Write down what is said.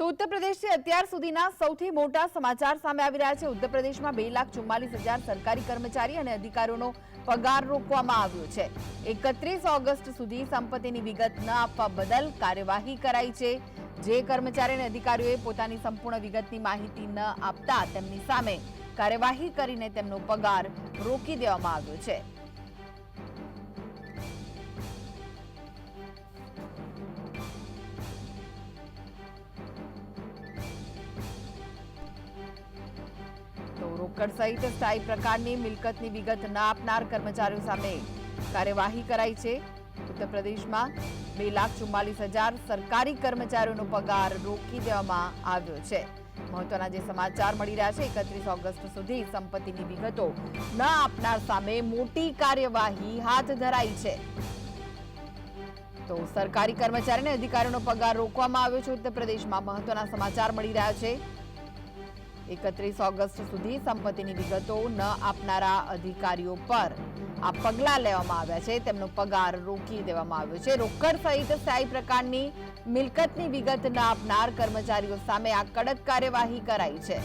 તો ઉત્તર પ્રદેશથી અત્યાર સુધીના સૌથી મોટા સમાચાર સામે આવી રહ્યા છે. ઉત્તર પ્રદેશમાં બે લાખ ચુમ્માલીસ હજાર સરકારી કર્મચારી અને અધિકારીઓનો પગાર રોકવામાં આવ્યો છે. એકત્રીસ ઓગસ્ટ સુધી સંપત્તિની વિગત ન આપવા બદલ કાર્યવાહી કરાઈ છે. જે કર્મચારી અને અધિકારીઓએ પોતાની સંપૂર્ણ વિગતની માહિતી ન આપતા તેમની સામે કાર્યવાહી કરીને તેમનો પગાર રોકી દેવામાં આવ્યો છે. રોકડ સહિત સ્થાયી પ્રકારની મિલકતની વિગત ના આપનાર કર્મચારીઓ સામે કાર્યવાહી કરાઈ છે. ઉત્તર પ્રદેશમાં બે લાખ ચુમ્માલીસ હજાર સરકારી કર્મચારીઓનો પગાર રોકી દેવામાં આવ્યો છે. મહત્વના જે સમાચાર મળી રહ્યા છે, એકત્રીસ ઓગસ્ટ સુધી સંપત્તિની વિગતો ન આપનાર સામે મોટી કાર્યવાહી હાથ ધરાઈ છે. તો સરકારી કર્મચારી અને અધિકારીઓનો પગાર રોકવામાં આવ્યો છે ઉત્તર પ્રદેશમાં મહત્વના સમાચાર મળી રહ્યા છે. એકત્રીસ ઓગસ્ટ સુધી સંપત્તિની વિગતો ન આપનારા અધિકારીઓ પર આ પગલાં લેવામાં આવ્યા છે. તેમનો પગાર રોકી દેવામાં આવ્યો છે. રોકડ સહિત સ્થાયી પ્રકારની મિલકતની વિગત ન આપનાર કર્મચારીઓ સામે આ કડક કાર્યવાહી કરાઈ છે.